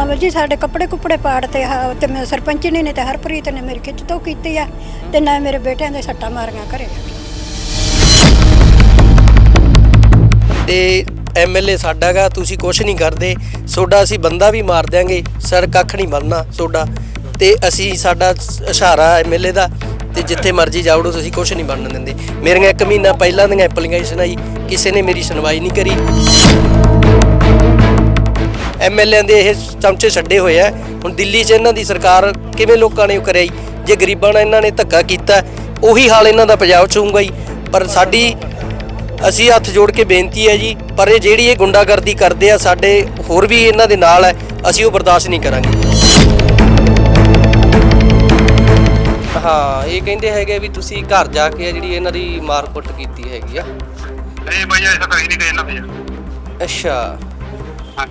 ਹਾਂ ਜੀ, ਸਾਡੇ ਕੱਪੜੇ ਕੁੱਪੜੇ ਪਾੜ ਤੇ ਹਾਂ, ਤੇ ਮੈਂ ਸਰਪੰਚ ਨੇ ਨੇ ਤੇ ਹਰਪ੍ਰੀਤ ਨੇ ਮੇਰੀ ਖਿੱਚ ਤੋਂ ਕੀਤੀ ਆ ਤੇ ਨਾ ਮੇਰੇ ਬੇਟਿਆਂ ਦੇ ਸੱਟਾਂ ਮਾਰੀਆਂ ਘਰੇ। ਤੇ ਐਮਐਲਏ ਸਾਡਾਗਾ ਤੁਸੀਂ ਕੁਝ ਨਹੀਂ ਕਰਦੇ। ਸੋਡਾ ਅਸੀਂ ਬੰਦਾ ਵੀ ਮਾਰ ਦਿਆਂਗੇ, ਸਰ ਕੱਖ ਨਹੀਂ ਬਣਨਾ ਸੋਡਾ। ਤੇ ਅਸੀਂ ਸਾਡਾ ਸ- ਇਸ਼ਾਰਾ ਐਮਐਲਏ ਦਾ, ਤੇ ਜਿੱਥੇ ਮਰਜ਼ੀ ਜਾਵੜੋ ਤੁਸੀਂ ਕੁਝ ਨਹੀਂ ਬਣਨ ਦਿੰਦੇ। ਮੇਰੀਆਂ ਇੱਕ ਮਹੀਨਾ ਪਹਿਲਾਂ ਦੀਆਂ ਐਪਲੀਕੇਸ਼ਨਾਂ ਜੀ ਕਿਸੇ ਨੇ ਮੇਰੀ ਸੁਣਵਾਈ ਨਹੀਂ ਕਰੀ। ਐਮਐਲਏ ਦੇ ਇਹ ਚਮਚੇ ਛੱਡੇ ਹੋਏ ਆ। ਹੁਣ ਦਿੱਲੀ 'ਚ ਇਹਨਾਂ ਦੀ ਸਰਕਾਰ ਕਿਵੇਂ ਲੋਕਾਂ ਨੇ ਕਰਿਆ ਜੀ? ਜੇ ਗਰੀਬਾਂ ਨਾਲ ਇਹਨਾਂ ਨੇ ਧੱਕਾ ਕੀਤਾ ਉਹੀ ਹਾਲ ਇਹਨਾਂ ਦਾ ਪੰਜਾਬ 'ਚ ਹੋਊਗਾ ਜੀ। ਪਰ ਸਾਡੀ ਅਸੀਂ ਹੱਥ ਜੋੜ ਕੇ ਬੇਨਤੀ ਹੈ ਜੀ ਪਰ ਇਹ ਜਿਹੜੀ ਇਹ ਗੁੰਡਾਗਰਦੀ ਕਰਦੇ ਆ ਸਾਡੇ ਹੋਰ ਵੀ ਇਹਨਾਂ ਦੇ ਨਾਲ ਹੈ ਅਸੀਂ ਉਹ ਬਰਦਾਸ਼ਤ ਨਹੀਂ ਕਰਾਂਗੇ। ਹਾਂ ਇਹ ਕਹਿੰਦੇ ਹੈਗੇ ਵੀ ਤੁਸੀਂ ਘਰ ਜਾ ਕੇ ਜਿਹੜੀ ਇਹਨਾਂ ਦੀ ਮਾਰ ਮਾਰਕੁੱਟ ਕੀਤੀ ਹੈਗੀ ਆ। ਨਹੀਂ ਭਈਆ ਐਸਾ ਤਾਂ ਨਹੀਂ ਕਹਿੰਦਾ ਭਈਆ ਅੱਛਾ। ਹਾਂ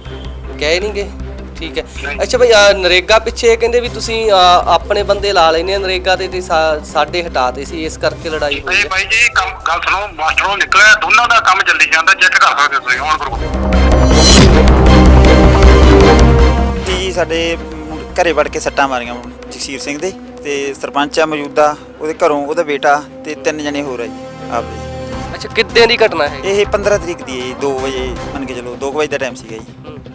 ਗਏ ਨਹੀਂ ਗਏ। ਠੀਕ ਹੈ। ਅੱਛਾ ਭਾਈ ਆਹ ਨਰੇਗਾ ਪਿੱਛੇ ਕਹਿੰਦੇ ਵੀ ਤੁਸੀਂ ਆਹ, ਆਪਣੇ ਬੰਦੇ ਲਾ ਲੈਨੇ ਆ ਨਰੇਗਾ ਤੇ ਤੇ ਸਾ- ਸਾਡੇ ਹਟਾਤੇ ਸੀ ਇਸ ਕਰਕੇ ਲੜਾਈ ਹੋਈ ਹੈ। ਭਾਈ ਜੀ ਕੰਮ ਗੱਲ ਸੁਣੋ ਮਾਸਟਰੋਂ ਨਿਕਲਿਆ ਦੋਨਾਂ ਦਾ ਕੰਮ ਚੱਲੀ ਜਾਂਦਾ ਚੈੱਕ ਕਰ ਸਕਦੇ ਹੋ ਤੁਸੀਂ ਹੁਣ ਕਰੋ। ਜੀ ਸਾਡੇ ਘਰੇ ਵੜ ਕੇ ਸੱਟਾਂ ਮਾਰੀਆਂ ਜਗਸੀਰ ਸਿੰਘ ਦੇ ਤੇ ਸਰਪੰਚ ਆ ਮੌਜੂਦਾ ਉਹਦੇ ਘਰੋਂ ਉਹਦਾ ਬੇਟਾ ਤੇ ਤਿੰਨ ਜਣੇ ਹੋਰ ਆ ਜੀ ਆਪਦੇ। ਅੱਛਾ ਕਿੱਦਾਂ ਦੀ ਘਟਨਾ ਹੈ? ਇਹ 15 ਤਰੀਕ ਦੀ ਹੈ ਜੀ 2 ਵਜੇ ਮੰਨ ਕੇ ਚਲੋ 2 ਵਜੇ ਦਾ ਟਾਈਮ ਸੀਗਾ ਜੀ।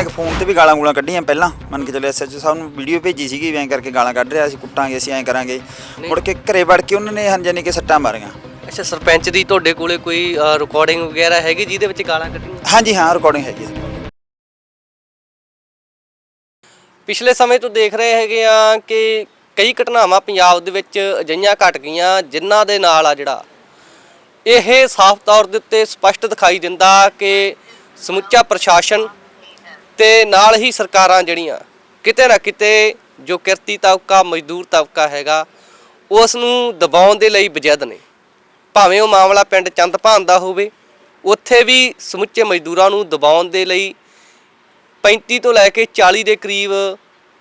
ਇੱਕ ਫੋਨ ਤੇ ਵੀ ਗਾਲਾਂ ਗੂਲਾਂ ਕੱਢੀਆਂ ਪਹਿਲਾਂ। ਮੰਨ ਕੇ ਚਲੋ ਐਸਐਚਓ ਸਾਹਿਬ ਨੂੰ ਵੀਡੀਓ ਭੇਜੀ ਸੀਗੀ ਵੀ ਐਂ ਕਰਕੇ ਗਾਲਾਂ ਕੱਢ ਰਿਹਾ ਅਸੀਂ ਕੁੱਟਾਂਗੇ ਅਸੀਂ ਐਂ ਕਰਾਂਗੇ। ਮੁੜ ਕੇ ਘਰੇ ਵੜ ਕੇ ਉਹਨਾਂ ਨੇ ਹੰਜਾਨੀ ਕੇ ਸੱਟਾਂ ਮਾਰੀਆਂ। ਅੱਛਾ ਸਰਪੰਚ ਦੀ ਤੁਹਾਡੇ ਕੋਲੇ ਕੋਈ ਰਿਕਾਰਡਿੰਗ ਵਗੈਰਾ ਹੈਗੀ ਜਿਹਦੇ ਵਿੱਚ ਗਾਲਾਂ ਕੱਢੀਆਂ? ਹਾਂਜੀ ਹਾਂ ਰਿਕਾਰਡਿੰਗ ਹੈਗੀ ਹੈ ਪਿਛਲੇ ਸਮੇਂ ਤੋਂ ਦੇਖ ਰਹੇ ਹੈਗੇ ਆ ਕਿ ਕਈ ਘਟਨਾਵਾਂ ਪੰਜਾਬ ਦੇ ਵਿੱਚ ਅਜਿਹੀਆਂ ਘਟ ਗਈਆਂ ਜਿਨ੍ਹਾਂ ਦੇ ਨਾਲ ਆ ਜਿਹੜਾ ਇਹ ਸਾਫ਼ ਤੌਰ ਦੇ ਉੱਤੇ ਸਪਸ਼ਟ ਦਿਖਾਈ ਦਿੰਦਾ ਕਿ ਸਮੁੱਚਾ ਪ੍ਰਸ਼ਾਸਨ ਤੇ ਨਾਲ ਹੀ ਸਰਕਾਰਾਂ ਜਿਹੜੀਆਂ, ਕਿਤੇ ਨਾ ਕਿਤੇ ਜੋ ਕਿਰਤੀ ਤਬਕਾ, ਮਜ਼ਦੂਰ ਤਬਕਾ ਹੈਗਾ ਉਸ ਨੂੰ ਦਬਾਉਣ ਦੇ ਲਈ ਬਜਦ ਨੇ। ਭਾਵੇਂ ਉਹ ਮਾਮਲਾ ਪਿੰਡ ਚੰਦਪਾਨ ਦਾ ਹੋਵੇ, ਉੱਥੇ ਵੀ ਸਮੁੱਚੇ ਮਜ਼ਦੂਰਾਂ ਨੂੰ ਦਬਾਉਣ ਦੇ ਲਈ 35 ਤੋਂ ਲੈ ਕੇ 40 ਦੇ ਕਰੀਬ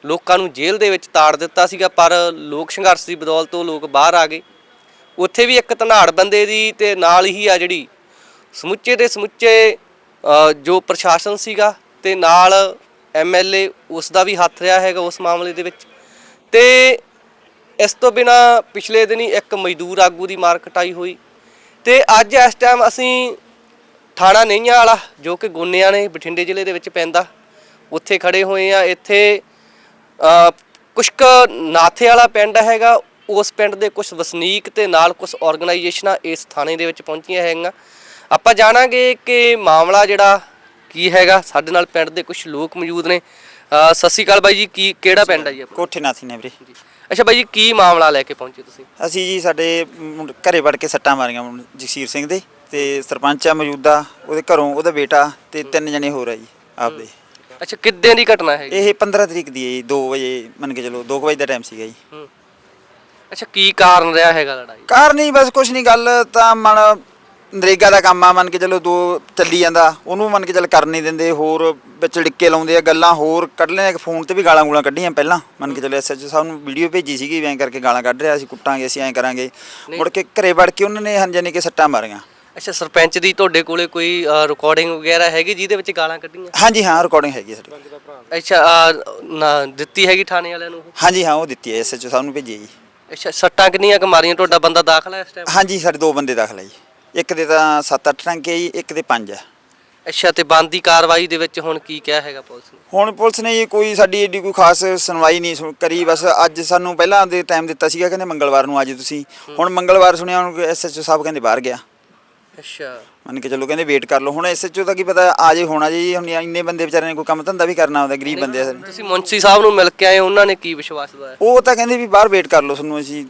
ਲੋਕਾਂ ਨੂੰ ਜੇਲ੍ਹ ਦੇ ਵਿੱਚ ਤਾੜ ਦਿੱਤਾ ਸੀਗਾ, ਪਰ ਲੋਕ ਸੰਘਰਸ਼ ਦੀ ਬਦੌਲਤ ਉਹ ਲੋਕ ਬਾਹਰ ਆ ਗਏ। ਉੱਥੇ ਵੀ ਇੱਕ ਧਨਾੜ ਬੰਦੇ ਦੀ ਤੇ ਨਾਲ ਹੀ ਆ ਜਿਹੜੀ ਸਮੁੱਚੇ ਦੇ ਸਮੁੱਚੇ ਜੋ ਪ੍ਰਸ਼ਾਸਨ ਸੀਗਾ ਤੇ ਨਾਲ ਐਮਐਲਏ ਉਸ ਦਾ ਵੀ ਹੱਥ ਰਿਹਾ ਹੈਗਾ ਉਸ ਮਾਮਲੇ ਦੇ ਵਿੱਚ। ਤੇ ਇਸ ਤੋਂ ਬਿਨਾ ਪਿਛਲੇ ਦਿਨੀ ਇੱਕ ਮਜ਼ਦੂਰ ਆਗੂ ਦੀ ਮਾਰ ਕਟਾਈ ਹੋਈ। ਤੇ ਅੱਜ ਇਸ ਟਾਈਮ ਅਸੀਂ ਥਾਣਾ ਨਈਆਂ ਵਾਲਾ ਜੋ ਕਿ ਗੋਨਿਆਂ ਨੇ ਬਠਿੰਡੇ ਜ਼ਿਲ੍ਹੇ ਦੇ ਵਿੱਚ ਪੈਂਦਾ ਉੱਥੇ ਖੜੇ ਹੋਏ ਆ ਇੱਥੇ ਅ, ਕੁਛ ਕੁ ਨਾਥੇ ਵਾਲਾ ਪਿੰਡ ਹੈਗਾ ਉਸ ਪਿੰਡ ਦੇ ਕੁਝ ਵਸਨੀਕ ਤੇ ਨਾਲ ਕੁਝ ਆਰਗੇਨਾਈਜੇਸ਼ਨਾਂ ਇਸ ਥਾਣੇ ਦੇ ਵਿੱਚ ਪਹੁੰਚੀਆਂ ਹੈਗੀਆਂ। ਆਪਾਂ ਜਾਣਾਂਗੇ ਕਿ ਮਾਮਲਾ ਜਿਹੜਾ ਕੀ ਹੈਗਾ? ਸਾਡੇ ਨਾਲ ਪਿੰਡ ਦੇ ਕੁਝ ਲੋਕ ਮੌਜੂਦ ਨੇ। ਅ, ਸਤਿ ਸ਼੍ਰੀ ਅਕਾਲ ਬਾਈ ਜੀ ਕੀ ਕਿਹੜਾ ਪਿੰਡ ਹੈ ਜੀ ਆਪਣਾ? ਕੋਠੇ ਨਾਥੀ ਨੇ ਵੀਰੇ। ਅੱਛਾ ਬਾਈ ਜੀ ਕੀ ਮਾਮਲਾ ਲੈ ਕੇ ਪਹੁੰਚੇ ਤੁਸੀਂ? ਅਸੀਂ ਜੀ ਸਾਡੇ ਘਰੇ ਵੜ ਕੇ ਸੱਟਾਂ ਮਾਰੀਆਂ ਜਗਸੀਰ ਸਿੰਘ ਦੇ ਤੇ ਸਰਪੰਚ ਆ ਮੌਜੂਦਾ ਉਹਦੇ ਘਰੋਂ ਉਹਦਾ ਬੇਟਾ ਤੇ ਤਿੰਨ ਜਣੇ ਹੋਰ ਆ ਜੀ ਆਪਦੇ ਅੱਛਾ ਕਿੱਦਾਂ ਦੀ ਘਟਨਾ ਹੈ ਇਹ 15 ਤਰੀਕ ਦੀ ਹੈ ਜੀ 2 ਵਜੇ ਮੰਨ ਕੇ ਚਲੋ 2 ਵਜੇ ਦਾ ਟਾਈਮ ਸੀਗਾ ਜੀ। ਹੂੰ। ਅੱਛਾ ਕੀ ਕਾਰਨ ਰਿਹਾ ਹੈਗਾ ਲੜਾਈ? ਕਾਰ ਨਹੀਂ ਬਸ ਕੁਛ ਨਹੀਂ ਗੱਲ ਤਾਂ ਮਨ ਨਰੇਗਾ ਦਾ ਕੰਮ ਆ ਮੰਨ ਕੇ ਚਲੋ ਦੋ ਚੱਲੀ ਜਾਂਦਾ ਉਹਨੂੰ ਮੰਨ ਕੇ ਚੱਲ ਕਰ ਨਹੀਂ ਦਿੰਦੇ ਹੋਰ ਵਿੱਚ ਡਿੱਕੇ ਲਾਉਂਦੇ ਆ ਗੱਲਾਂ ਹੋਰ ਕੱਢ ਲੈਣੇ ਇੱਕ ਫੋਨ ਤੇ ਵੀ ਗਾਲਾਂ ਗੂਲਾਂ ਕੱਢੀਆਂ ਪਹਿਲਾਂ ਮੰਨ ਕੇ ਚਲੋ ਐਸਐਚਓ ਸਾਹਿਬ ਨੂੰ ਵੀਡੀਓ ਭੇਜੀ ਸੀਗੀ ਵੀ ਐਂ ਕਰਕੇ ਗਾਲਾਂ ਕੱਢ ਰਿਹਾ ਅਸੀਂ ਕੁੱਟਾਂਗੇ ਅਸੀਂ ਐਂ ਕਰਾਂਗੇ। ਮੁੜ ਕੇ ਘਰੇ ਵੜ ਕੇ ਉਹਨਾਂ ਨੇ ਹੰਜਾਨੀ ਕੇ ਸੱਟਾਂ ਮਾਰੀਆਂ। ਅੱਛਾ ਸਰਪੰਚ ਦੀ ਤੁਹਾਡੇ ਕੋਲੇ ਕੋਈ ਰਿਕਾਰਡਿੰਗ ਵਗੈਰਾ ਹੈਗੀ ਜਿਹਦੇ ਵਿੱਚ ਗਾਲਾਂ ਕੱਢੀਆਂ? ਹਾਂਜੀ ਹਾਂ ਰਿਕਾਰਡਿੰਗ ਹੈਗੀ ਹੈ ਸਾਡੇ। ਅੱਛਾ ਦਿੱਤੀ ਹੈਗੀ ਥਾਣੇ ਵਾਲਿਆਂ ਨੂੰ? ਹਾਂਜੀ ਹਾਂ ਉਹ ਦਿੱਤੀ ਹੈ ਐਸਐਚਓ ਸਾਹਿਬ ਨੂੰ ਭੇਜੀ ਹੈ ਜੀ। ਅੱਛਾ ਸੱਟਾਂ ਕਿੰਨੀਆਂ ਕੁ ਮਾਰੀਆਂ? ਤੁਹਾਡਾ ਬੰਦਾ ਦਾਖਲ ਹੈ ਇਸ ਟਾਈਮ ਹਾਂਜੀ ਸਾਡੇ ਦੋ ਬੰਦੇ ਦਾਖਲ ਹੈ ਜੀ। ਇੱਕ ਦੇ ਤਾਂ 7-8 ਟੰਕੇ ਜੀ ਇੱਕ ਦੇ 5 ਹੈ ਅੱਛਾ ਤੇ ਬੰਦੀ ਕਾਰਵਾਈ ਦੇ ਵਿੱਚ ਹੁਣ ਕੀ ਕਿਹਾ ਹੈਗਾ ਪੁਲਿਸ ਨੇ? ਹੁਣ ਪੁਲਿਸ ਨੇ ਜੀ ਕੋਈ ਸਾਡੀ ਏਡੀ ਕੋਈ ਖਾਸ ਸੁਣਵਾਈ ਨਹੀਂ ਸੁਣ- ਕਰੀ ਬਸ ਅੱਜ ਸਾਨੂੰ ਪਹਿਲਾਂ ਦੇ ਟਾਈਮ ਦਿੱਤਾ ਸੀਗਾ ਕਹਿੰਦੇ ਮੰਗਲਵਾਰ ਨੂੰ ਆਜੋ ਤੁਸੀਂ। ਹੁਣ ਮੰਗਲਵਾਰ ਸੁਣਿਆ ਹੁਣ ਐਸਐਚਓ ਸਾਹਿਬ ਕਹਿੰਦੇ ਬਾਹਰ ਗਿਆ। ਅੱਛਾ। ਮੰਨ ਕੇ ਚੱਲੋ ਕਹਿੰਦੇ ਵੇਟ ਕਰ ਲਓ। ਹੁਣ ਐਸਐਚਓ ਦਾ ਕੀ ਪਤਾ ਆ ਜੇ ਹੋਣਾ ਜੀ ਹੁਣ ਇੰਨੇ ਬੰਦੇ ਵਿਚਾਰੇ ਨੇ ਕੋਈ ਕੰਮ ਧੰਦਾ ਵੀ ਕਰਨਾ ਹੁੰਦਾ ਗਰੀਬ ਬੰਦੇ ਆ ਸਾਰੇ। ਤੁਸੀਂ ਮੁੰਸੀ ਸਾਹਿਬ ਨੂੰ ਮਿਲ ਕੇ ਆਏ ਉਹਨਾਂ ਨੇ ਕੀ ਵਿਸ਼ਵਾਸ ਦਵਾਇਆ? ਉਹ ਤਾਂ ਕਹਿੰਦੇ ਵੀ ਬਾਹਰ ਵੇਟ ਕਰ ਲਓ ਤੁਹਾਨੂੰ ਅਸੀਂ।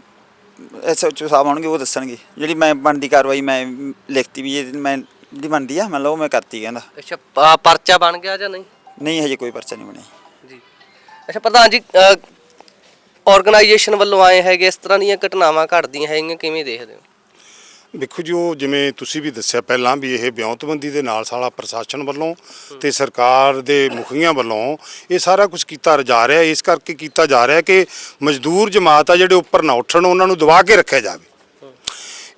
ਐਸਐਚਓ ਸਾਹਿਬ ਆਉਣਗੇ ਉਹ ਦੱਸਣਗੇ। ਜਿਹੜੀ ਮੈਂ ਬਣਦੀ ਕਾਰਵਾਈ ਮੈਂ ਲਿਖਤੀ ਵੀ ਇਹ ਮੈਂ ਜਿਹੜੀ ਬਣਦੀ ਆ ਮੰਨ ਲਓ ਉਹ ਮੈਂ ਕਰਤੀ ਕਹਿੰਦਾ। ਅੱਛਾ ਪ- ਪਰਚਾ ਬਣ ਗਿਆ ਜਾਂ ਨਹੀਂ? ਨਹੀਂ ਹਜੇ ਕੋਈ ਪਰਚਾ ਨਹੀਂ ਬਣਿਆ। ਜੀ। ਅੱਛਾ ਪ੍ਰਧਾਨ ਜੀ ਆਰਗੇਨਾਈਜੇਸ਼ਨ ਵੱਲੋਂ ਆਏ ਹੈਗੇ ਇਸ ਤਰ੍ਹਾਂ ਦੀਆਂ ਘਟਨਾਵਾਂ ਘਟਦੀਆਂ ਹੈਗੀਆਂ ਕਿਵੇਂ ਦੇਖਦੇ ਹੋ? ਦੇਖੋ ਜੀ ਉਹ ਜਿਵੇਂ ਤੁਸੀਂ ਵੀ ਦੱਸਿਆ ਪਹਿਲਾਂ ਵੀ ਇਹ ਵਿਉਂਤਬੰਦੀ ਦੇ ਨਾਲ ਸਾਲਾ ਪ੍ਰਸ਼ਾਸਨ ਵੱਲੋਂ ਤੇ ਸਰਕਾਰ ਦੇ ਮੁਖੀਆਂ ਵੱਲੋਂ ਇਹ ਸਾਰਾ ਕੁਝ ਕੀਤਾ ਜਾ ਰਿਹਾ ਇਸ ਕਰਕੇ ਕੀਤਾ ਜਾ ਰਿਹਾ ਕਿ ਮਜ਼ਦੂਰ ਜਮਾਤ ਆ ਜਿਹੜੇ ਉੱਪਰ ਨਾ ਉੱਠਣ ਉਹਨਾਂ ਨੂੰ ਦਬਾ ਕੇ ਰੱਖਿਆ ਜਾਵੇ।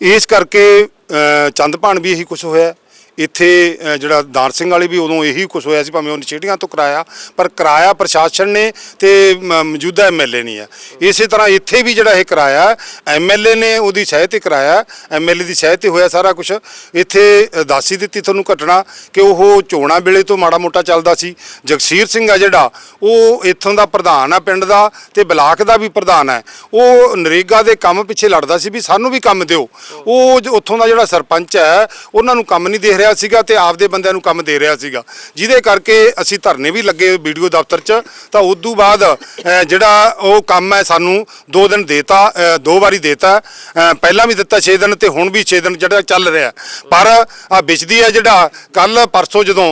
ਇਸ ਕਰਕੇ ਅ, ਚੰਦਪਾਣ ਵੀ ਇਹੀ ਕੁਝ ਹੋਇਆ। ਇੱਥੇ ਜਿਹੜਾ ਦਾਰ ਸਿੰਘ ਵਾਲੇ ਵੀ ਉਦੋਂ ਇਹੀ ਕੁਝ ਹੋਇਆ ਸੀ, ਭਾਵੇਂ ਉਹ ਨਸ਼ੇੜੀਆਂ ਤੋਂ ਕਰਾਇਆ, ਪਰ ਕਰਾਇਆ ਪ੍ਰਸ਼ਾਸਨ ਨੇ ਤੇ, ਮ- ਮੌਜੂਦਾ ਐਮਐਲਏ ਨਹੀਂ ਹੈ ਇਸੇ ਤਰ੍ਹਾਂ ਇੱਥੇ ਵੀ ਜਿਹੜਾ ਇਹ ਕਰਾਇਆ ਐਮਐਲਏ ਨੇ ਉਹਦੀ ਸਹਿ ਤੇ ਕਰਾਇਆ ਐਮਐਲਏ ਦੀ ਸਹਿ ਤੇ ਹੋਇਆ ਸਾਰਾ ਕੁਝ ਇੱਥੇ ਦਾਸੀ ਦਿੱਤੀ ਤੁਹਾਨੂੰ ਘਟਨਾ ਕਿ ਉਹ ਚੋਣਾਂ ਵੇਲੇ ਤੋਂ ਮਾੜਾ ਮੋਟਾ ਚੱਲਦਾ ਸੀ। ਜਗਸੀਰ ਸਿੰਘ ਆ ਜਿਹੜਾ, ਉਹ ਇੱਥੋਂ ਦਾ ਪ੍ਰਧਾਨ ਆ ਪਿੰਡ ਦਾ ਤੇ ਬਲਾਕ ਦਾ ਵੀ ਪ੍ਰਧਾਨ ਹੈ ਉਹ ਨਰੇਗਾ ਦੇ ਕੰਮ ਪਿੱਛੇ ਲੜਦਾ ਸੀ ਵੀ ਸਾਨੂੰ ਵੀ ਕੰਮ ਦਿਓ। ਉਹ ਉੱਥੋਂ ਦਾ ਜਿਹੜਾ ਸਰਪੰਚ ਹੈ ਉਹਨਾਂ ਨੂੰ ਕੰਮ ਨਹੀਂ ਦੇ ਰਿਹਾ। ਸੀਗਾ ਤੇ ਆਪਦੇ ਬੰਦਿਆਂ ਨੂੰ ਕੰਮ ਦੇ ਰਿਹਾ ਸੀਗਾ। ਜਿਹਦੇ ਕਰਕੇ ਅਸੀਂ ਧਰਨੇ ਵੀ ਲੱਗੇ ਵੀਡੀਓ ਦਫ਼ਤਰ 'ਚ। ਤਾਂ ਉਸ ਤੋਂ ਬਾਅਦ ਅ, ਜਿਹੜਾ ਉਹ ਕੰਮ ਹੈ ਸਾਨੂੰ ਦੋ ਦਿਨ ਦੇਤਾ ਅ, ਦੋ ਵਾਰੀ ਦੇਤਾ। ਅ, ਪਹਿਲਾਂ ਵੀ ਦਿੱਤਾ 6 ਦਿਨ ਤੇ ਹੁਣ ਵੀ 6 ਦਿਨ ਜਿਹੜਾ ਚੱਲ ਰਿਹਾ। ਪਰ ਆ ਵਿਚਦੀ ਹੈ ਜਿਹੜਾ ਕੱਲ ਪਰਸੋਂ ਜਦੋਂ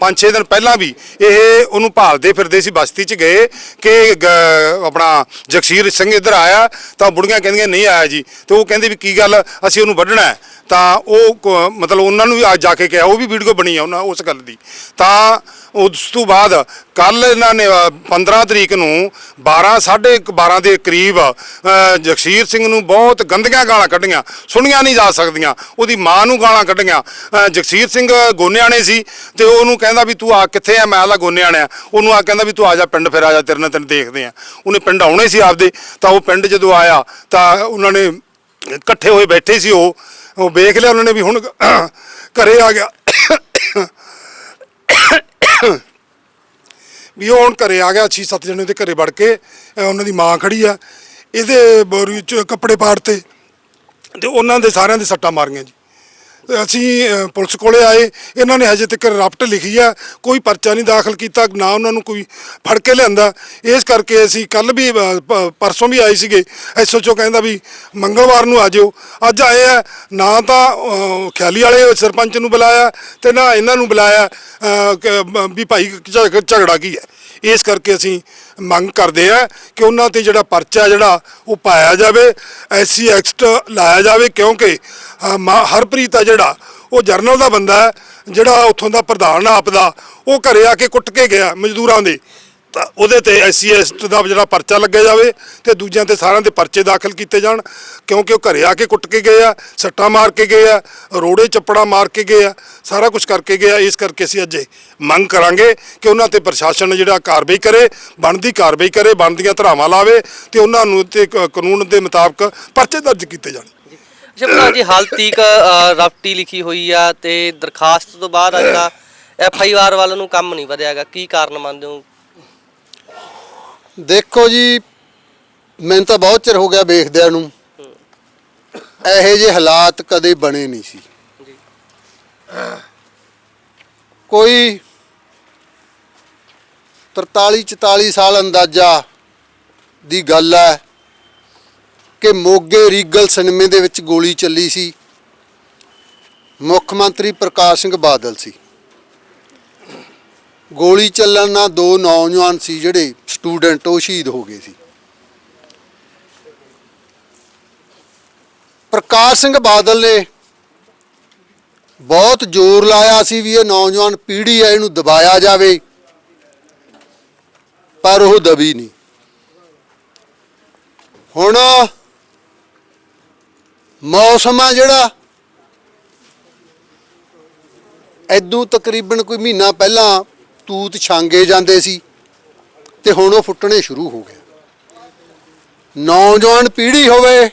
5-6 ਦਿਨ ਪਹਿਲਾਂ ਵੀ ਇਹ ਉਹਨੂੰ ਭਾਲਦੇ ਫਿਰਦੇ ਸੀ ਬਸਤੀ 'ਚ ਗਏ ਕਿ ਗ- ਆਪਣਾ ਜਗਸੀਰ ਸਿੰਘ ਇੱਧਰ ਆਇਆ ਤਾਂ ਬੁੜੀਆਂ ਕਹਿੰਦੀਆਂ ਨਹੀਂ ਆਇਆ ਜੀ। ਤੇ ਉਹ ਕਹਿੰਦੇ ਵੀ ਕੀ ਗੱਲ ਅਸੀਂ ਉਹਨੂੰ ਵੱਢਣਾ ਹੈ। ਤਾਂ ਉਹ ਕ- ਮਤਲਬ ਉਹਨਾਂ ਨੂੰ ਵੀ ਅੱਜ ਜਾ ਕੇ ਕਿਹਾ ਉਹ ਵੀ ਵੀਡੀਓ ਬਣੀ ਆ ਉਹਨਾਂ ਉਸ ਗੱਲ ਦੀ। ਤਾਂ ਉਸ ਤੋਂ ਬਾਅਦ ਕੱਲ ਇਹਨਾਂ ਨੇ ਅ, 15 ਤਰੀਕ ਨੂੰ 12 12:30 ਦੇ ਕਰੀਬ ਅ, ਜਗਸੀਰ ਸਿੰਘ ਨੂੰ ਬਹੁਤ ਗੰਦੀਆਂ ਗਾਲਾਂ ਕੱਢੀਆਂ ਸੁਣੀਆਂ ਨਹੀਂ ਜਾ ਸਕਦੀਆਂ। ਉਹਦੀ ਮਾਂ ਨੂੰ ਗਾਲਾਂ ਕੱਢੀਆਂ। ਅ, ਜਗਸੀਰ ਸਿੰਘ ਗੋਨਿਆਣੇ ਸੀ ਤੇ ਉਹਨੂੰ ਕਹਿੰਦਾ ਵੀ ਤੂੰ ਆ ਕਿੱਥੇ ਆ? ਮੈਂ ਆਲਾ ਗੋਨਿਆਣਿਆ ਉਹਨੂੰ ਆ ਕਹਿੰਦਾ ਵੀ ਤੂੰ ਆ ਜਾ ਪਿੰਡ ਫਿਰ ਆ ਜਾ ਤੇਰੇ ਨਾਲ ਤੈਨੂੰ ਦੇਖਦੇ ਆ। ਉਹਨੇ ਪਿੰਡ ਆਉਣੇ ਸੀ ਆਪਦੇ। ਤਾਂ ਉਹ ਪਿੰਡ ਜਦੋਂ ਆਇਆ ਤਾਂ ਉਹਨਾਂ ਨੇ ਇਕੱਠੇ ਹੋਏ ਬੈਠੇ ਸੀ ਉਹ। ਉਹ ਵੇਖ ਲਿਆ ਉਹਨਾਂ ਨੇ ਵੀ ਹੁਣ ਘਰੇ ਆ ਗਿਆ। ਵੀ ਉਹ ਹੁਣ ਘਰੇ ਆ ਗਿਆ 6-7 ਜਣੇ ਦੇ ਘਰੇ ਵੜ ਕੇ ਉਹਨਾਂ ਦੀ ਮਾਂ ਖੜੀ ਆ। ਇਹਦੇ ਬੋਰੀ ਚ ਕੱਪੜੇ ਪਾੜਤੇ ਤੇ ਉਹਨਾਂ ਦੇ ਸਾਰਿਆਂ ਦੇ ਸੱਟਾਂ ਮਾਰੀਆਂ ਜੀ। ਅਸੀਂ ਅਹ, ਪੁਲਿਸ ਕੋਲੇ ਆਏ। ਇਹਨਾਂ ਨੇ ਹਜੇ ਤੱਕ ਰਾਪਟ ਲਿਖੀ ਆ। ਕੋਈ ਪਰਚਾ ਨਹੀਂ ਦਾਖਲ ਕੀਤਾ ਨਾ ਉਹਨਾਂ ਨੂੰ ਕੋਈ ਫੜ ਕੇ ਲਿਆਂਦਾ। ਇਸ ਕਰਕੇ ਅਸੀਂ ਕੱਲ ਵੀ ਅਹ, ਪ- ਪਰਸੋਂ ਵੀ ਆਏ ਸੀਗੇ। ਐਸਓਚਓ ਕਹਿੰਦਾ ਵੀ ਮੰਗਲਵਾਰ ਨੂੰ ਆ ਜਿਓ। ਅੱਜ ਆਏ ਆ ਨਾ ਤਾਂ ਅਹ, ਖਿਆਲੀ ਵਾਲੇ ਸਰਪੰਚ ਨੂੰ ਬੁਲਾਇਆ ਤੇ ਨਾ ਇਹਨਾਂ ਨੂੰ ਬੁਲਾਇਆ ਅਹ, ਕਿ ਬ- ਵੀ ਭਾਈ ਝ- ਝਗੜਾ ਕੀ ਹੈ। ਇਸ ਕਰਕੇ ਅਸੀਂ ਮੰਗ ਕਰਦੇ ਆ ਕਿ ਉਹਨਾਂ ਤੇ ਜਿਹੜਾ ਪਰਚਾ ਜਿਹੜਾ ਉਹ ਪਾਇਆ ਜਾਵੇ ਐਸਸੀ ਐਕਟ ਲਾਇਆ ਜਾਵੇ ਕਿਉਂਕਿ ਅ, ਹਰਪ੍ਰੀਤ ਆ ਜਿਹੜਾ ਉਹ ਜਰਨਲ ਦਾ ਬੰਦਾ ਹੈ ਜਿਹੜਾ ਉੱਥੋਂ ਦਾ ਪ੍ਰਧਾਨ ਆ ਆਪ ਦਾ ਉਹ ਘਰੇ ਆ ਕੇ ਕੁੱਟ ਕੇ ਗਿਆ ਮਜ਼ਦੂਰਾਂ ਦੇ। ਤਾਂ ਉਹਦੇ ਤੇ ਐਸਸੀ ਐਸਟ ਦਾ ਜਿਹੜਾ ਪਰਚਾ ਲੱਗਿਆ ਜਾਵੇ ਤੇ ਦੂਜਿਆਂ ਤੇ ਸਾਰਿਆਂ ਦੇ ਪਰਚੇ ਦਾਖਲ ਕੀਤੇ ਜਾਣ ਕਿਉਂਕਿ ਉਹ ਘਰੇ ਆ ਕੇ ਕੁੱਟ ਕੇ ਗਏ ਆ ਸੱਟਾਂ ਮਾਰ ਕੇ ਗਏ ਆ ਰੋੜੇ ਚੱਪੜਾ ਮਾਰ ਕੇ ਗਏ ਆ ਸਾਰਾ ਕੁਝ ਕਰਕੇ ਗਏ ਆ ਇਸ ਕਰਕੇ ਅਸੀਂ ਅੱਜ ਮੰਗ ਕਰਾਂਗੇ ਕਿ ਉਹਨਾਂ ਤੇ ਪ੍ਰਸ਼ਾਸਨ ਜਿਹੜਾ ਕਾਰਵਾਈ ਕਰੇ ਬਣਦੀ ਕਾਰਵਾਈ ਕਰੇ ਬਣਦੀਆਂ ਧਰਾਵਾਂ ਲਾਵੇ ਤੇ ਉਹਨਾਂ ਨੂੰ ਤੇ ਕਾਨੂੰਨ ਦੇ ਮੁਤਾਬਕ ਪਰਚੇ ਦਰਜ ਕੀਤੇ ਜਾਣ। ਸ਼ਿਵਨਾ ਜੀ ਹਾਲ ਤੀਕ ਰਾਫਟੀ ਲਿਖੀ ਹੋਈ ਆ ਤੇ ਦਰਖਾਸਤ ਤੋਂ ਬਾਅਦ ਜਿਹੜਾ ਐਫ ਆਈ ਆਰ ਵੱਲ ਨੂੰ ਕੰਮ ਨਹੀਂ ਵਧਿਆਗਾ ਕੀ ਕਾਰਨ ਮੰਨਦੇ ਹੋ? ਦੇਖੋ ਜੀ ਮੈਨੂੰ ਤਾਂ ਬਹੁਤ ਚਿਰ ਹੋ ਗਿਆ ਵੇਖਦਿਆਂ ਨੂੰ। ਇਹੋ ਜਿਹੇ ਹਾਲਾਤ ਕਦੇ ਬਣੇ ਨਹੀਂ ਸੀ। ਕੋਈ 43 44 ਸਾਲ ਅੰਦਾਜ਼ਾ ਦੀ ਗੱਲ ਹੈ ਕਿ ਮੋਗੇ ਰੀਗਲ ਸਿਨੇਮੇ ਦੇ ਵਿੱਚ ਗੋਲੀ ਚੱਲੀ ਸੀ। ਮੁੱਖ ਮੰਤਰੀ ਪ੍ਰਕਾਸ਼ ਸਿੰਘ ਬਾਦਲ ਸੀ। ਗੋਲੀ ਚੱਲਣ ਨਾਲ ਦੋ ਨੌਜਵਾਨ ਸੀ ਜਿਹੜੇ ਸਟੂਡੈਂਟ, ਉਹ ਸ਼ਹੀਦ ਹੋ ਗਏ ਸੀ। ਪ੍ਰਕਾਸ਼ ਸਿੰਘ ਬਾਦਲ ਨੇ ਬਹੁਤ ਜ਼ੋਰ ਲਾਇਆ ਸੀ ਵੀ ਇਹ ਨੌਜਵਾਨ ਪੀੜ੍ਹੀ ਹੈ, ਇਹਨੂੰ ਦਬਾਇਆ ਜਾਵੇ, ਪਰ ਉਹ ਦਬੀ ਨਹੀਂ। ਹੁਣ ਮੌਸਮ ਆ ਜਿਹੜਾ ਐਦੂ ਤਕਰੀਬਨ ਕੋਈ ਮਹੀਨਾ ਪਹਿਲਾਂ ਤੂਤ ਛਾਂਗੇ ਜਾਂਦੇ ਸੀ ਤੇ ਹੁਣ ਉਹ ਫੁੱਟਣੇ ਸ਼ੁਰੂ ਹੋ ਗਏ। ਨੌਜਵਾਨ ਪੀੜ੍ਹੀ ਹੋਵੇ,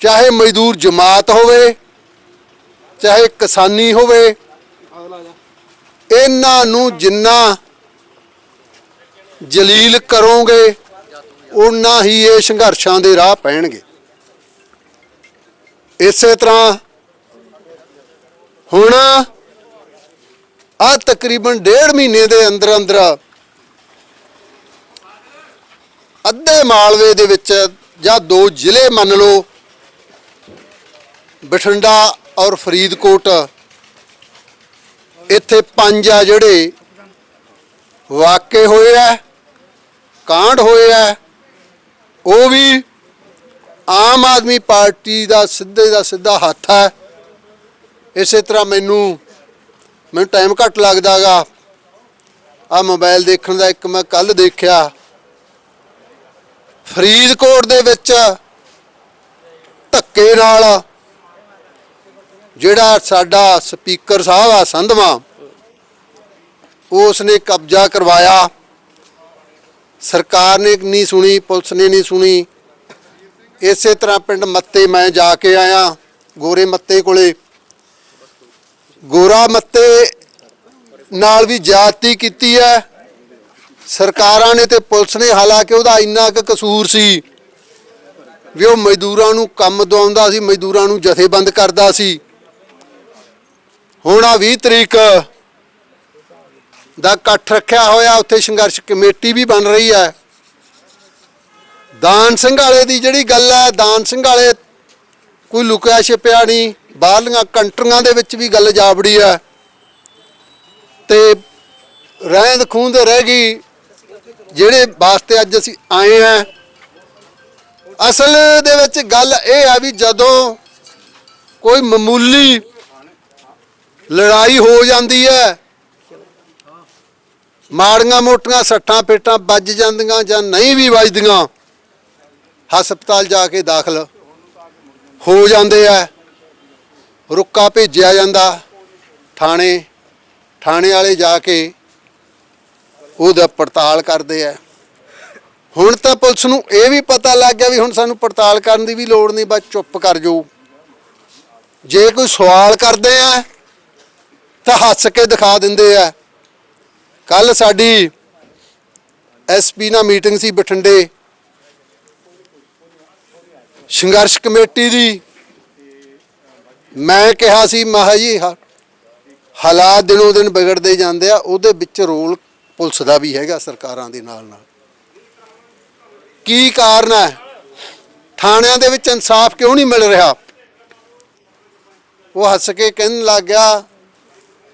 ਚਾਹੇ ਮਜ਼ਦੂਰ ਜਮਾਤ ਹੋਵੇ, ਚਾਹੇ ਕਿਸਾਨੀ ਹੋਵੇ, ਇਹਨਾਂ ਨੂੰ ਜਿੰਨਾ ਜਲੀਲ ਕਰੋਗੇ ਉਨਾ ਹੀ ਇਹ ਸੰਘਰਸ਼ਾਂ ਦੇ ਰਾਹ ਪੈਣਗੇ। ਇਸੇ ਤਰ੍ਹਾਂ ਹੁਣ ਆ ਤਕਰੀਬਨ ਡੇਢ ਮਹੀਨੇ ਦੇ ਅੰਦਰ ਅੰਦਰ ਅੱਧੇ ਮਾਲਵੇ ਦੇ ਵਿੱਚ ਜਾਂ ਦੋ ਜ਼ਿਲ੍ਹੇ ਮੰਨ ਲਓ, ਬਠਿੰਡਾ ਔਰ ਫਰੀਦਕੋਟ, ਇੱਥੇ ਪੰਜ ਆ ਜਿਹੜੇ ਵਾਕੇ ਹੋਏ ਆ, ਕਾਂਡ ਹੋਏ ਆ। ਉਹ ਵੀ ਆਮ ਆਦਮੀ ਪਾਰਟੀ ਦਾ ਸਿੱਧੇ ਦਾ ਸਿੱਧਾ ਹੱਥ ਹੈ। ਇਸੇ ਤਰ੍ਹਾਂ ਮੈਨੂੰ ਮੈਨੂੰ ਟਾਈਮ ਘੱਟ ਲੱਗਦਾਗਾ ਆ ਮੋਬਾਈਲ ਦੇਖਣ ਦਾ ਇੱਕ ਮੈਂ ਕੱਲ ਦੇਖਿਆ। ਫਰੀਦਕੋਟ ਦੇ ਵਿੱਚ ਧੱਕੇ ਨਾਲ ਜਿਹੜਾ ਸਾਡਾ ਸਪੀਕਰ ਸਾਹਿਬ ਆ, ਸੰਧਵਾ ਉਸ ਨੇ ਕਬਜ਼ਾ ਕਰਵਾਇਆ। ਸਰਕਾਰ ਨੇ ਨਹੀਂ ਸੁਣੀ, ਪੁਲਿਸ ਨੇ ਨਹੀਂ ਸੁਣੀ। ਇਸੇ ਤਰ੍ਹਾਂ ਪਿੰਡ ਮੱਤੇ ਮੈਂ ਜਾ ਕੇ ਆਇਆ, ਗੋਰੇ ਮੱਤੇ ਕੋਲੇ। ਗੋਰਾ ਮੱਤੇ ਨਾਲ ਵੀ ਜ਼ਿਆਦਤੀ ਕੀਤੀ ਹੈ। ਸਰਕਾਰਾਂ ਨੇ ਤੇ ਪੁਲਿਸ ਨੇ, ਹਾਲਾਂਕਿ ਉਹਦਾ ਇੰਨਾ ਕੁ ਕਸੂਰ ਸੀ ਵੀ ਉਹ ਮਜ਼ਦੂਰਾਂ ਨੂੰ ਕੰਮ ਦਵਾਉਂਦਾ ਸੀ, ਮਜ਼ਦੂਰਾਂ ਨੂੰ ਜਥੇਬੰਦ ਕਰਦਾ ਸੀ। ਹੁਣ ਆ 20 ਤਰੀਕ ਦਾ ਇਕੱਠ ਰੱਖਿਆ ਹੋਇਆ, ਉੱਥੇ ਸੰਘਰਸ਼ ਕਮੇਟੀ ਵੀ ਬਣ ਰਹੀ ਹੈ। ਦਾਨ ਸਿੰਘ ਵਾਲੇ ਦੀ ਜਿਹੜੀ ਗੱਲ ਹੈ, ਦਾਨ ਸਿੰਘ ਵਾਲੇ ਕੋਈ ਲੁਕਿਆ ਛਿਪਿਆ ਨਹੀਂ। ਬਾਹਰਲੀਆਂ ਕੰਟਰੀਆਂ ਦੇ ਵਿੱਚ ਵੀ ਗੱਲ ਜਾਬੜੀ ਹੈ ਤੇ ਰਹਿੰਦ ਖੂੰਦ ਰਹਿ ਗਈ। ਜਿਹੜੇ ਵਾਸਤੇ ਅੱਜ ਅਸੀਂ ਆਏ ਆ। ਅਸਲ ਦੇ ਵਿੱਚ ਗੱਲ ਇਹ ਆ ਵੀ ਜਦੋਂ ਕੋਈ ਮਾਮੂਲੀ ਲੜਾਈ ਹੋ ਜਾਂਦੀ ਹੈ, ਮਾੜੀਆਂ ਮੋਟੀਆਂ ਸੱਟਾਂ ਪੇਟਾਂ ਵੱਜ ਜਾਂਦੀਆਂ ਜਾਂ ਨਹੀਂ ਵੀ ਵੱਜਦੀਆਂ, ਹਸਪਤਾਲ ਜਾ ਕੇ ਦਾਖਲ ਹੋ ਜਾਂਦੇ ਆ। ਰੁੱਕਾ ਭੇਜਿਆ ਜਾਂਦਾ। ਥਾਣੇ ਥਾਣੇ ਵਾਲੇ ਜਾ ਕੇ ਉਹਦਾ ਪੜਤਾਲ ਕਰਦੇ ਆ। ਹੁਣ ਤਾਂ ਪੁਲਿਸ ਨੂੰ ਇਹ ਵੀ ਪਤਾ ਲੱਗ ਗਿਆ ਵੀ ਹੁਣ ਸਾਨੂੰ ਪੜਤਾਲ ਕਰਨ ਦੀ ਵੀ ਲੋੜ ਨਹੀਂ, ਬਸ ਚੁੱਪ ਕਰ ਜਾਓ। ਜੇ ਕੋਈ ਸਵਾਲ ਕਰਦੇ ਆ, ਤਾਂ ਹੱਸ ਕੇ ਦਿਖਾ ਦਿੰਦੇ ਆ। ਕੱਲ ਸਾਡੀ ਐਸਪੀ ਨਾਲ ਮੀਟਿੰਗ ਸੀ ਬਠਿੰਡੇ। ਸੰਘਰਸ਼ ਕਮੇਟੀ ਦੀ ਮੈਂ ਕਿਹਾ ਸੀ ਮਹਾ ਜੀ ਹਾਲਾਤ ਦਿਨੋਂ ਦਿਨ ਵਿਗੜਦੇ ਜਾਂਦੇ ਆ, ਉਹਦੇ ਵਿੱਚ ਰੋਲ ਪੁਲਿਸ ਦਾ ਵੀ ਹੈਗਾ ਸਰਕਾਰਾਂ ਦੇ ਨਾਲ ਨਾਲ। ਕੀ ਕਾਰਨ ਹੈ? ਥਾਣਿਆਂ ਦੇ ਵਿੱਚ ਇਨਸਾਫ ਕਿਉਂ ਨਹੀਂ ਮਿਲ ਰਿਹਾ? ਉਹ ਹੱਸ ਕੇ ਕਹਿਣ ਲੱਗ ਗਿਆ,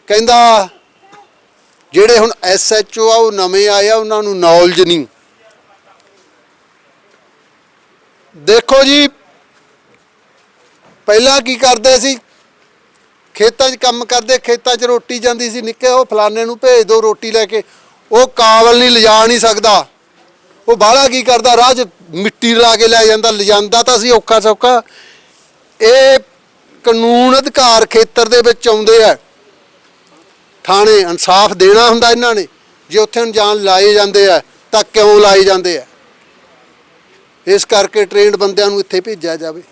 ਕਹਿੰਦਾ, ਜਿਹੜੇ ਹੁਣ ਐਸਐਚਓ ਆ, ਉਹ ਨਵੇਂ ਆਏ ਆ, ਉਹਨਾਂ ਨੂੰ ਨੌਲੇਜ ਨਹੀਂ। ਦੇਖੋ ਜੀ ਪਹਿਲਾਂ ਕੀ ਕਰਦੇ ਸੀ? ਖੇਤਾਂ 'ਚ ਕੰਮ ਕਰਦੇ, ਖੇਤਾਂ 'ਚ ਰੋਟੀ ਜਾਂਦੀ ਸੀ, ਨਿੱਕੇ ਉਹ ਫਲਾਣੇ ਨੂੰ ਭੇਜ ਦਿਓ ਰੋਟੀ ਲੈ ਕੇ। ਉਹ ਕਾਬਲ ਨਹੀਂ ਲਿਜਾ ਨਹੀਂ ਸਕਦਾ। ਉਹ ਬਾਹਲਾ ਕੀ ਕਰਦਾ? ਰਾਹ 'ਚ ਮਿੱਟੀ ਲਾ ਕੇ ਲੈ ਜਾਂਦਾ। ਲਿਜਾਂਦਾ ਤਾਂ ਸੀ ਔਖਾ ਸੌਖਾ। ਇਹ ਕਾਨੂੰਨ ਅਧਿਕਾਰ ਖੇਤਰ ਦੇ ਵਿੱਚ ਆਉਂਦੇ ਆ। ਥਾਣੇ ਇਨਸਾਫ ਦੇਣਾ ਹੁੰਦਾ ਇਹਨਾਂ ਨੇ। ਜੇ ਉੱਥੇ ਅਣਜਾਣ ਲਾਏ ਜਾਂਦੇ ਆ, ਤਾਂ ਕਿਉਂ ਲਾਏ ਜਾਂਦੇ ਆ? ਇਸ ਕਰਕੇ ਟ੍ਰੇਨਡ ਬੰਦਿਆਂ ਨੂੰ ਇੱਥੇ ਭੇਜਿਆ ਜਾਵੇ।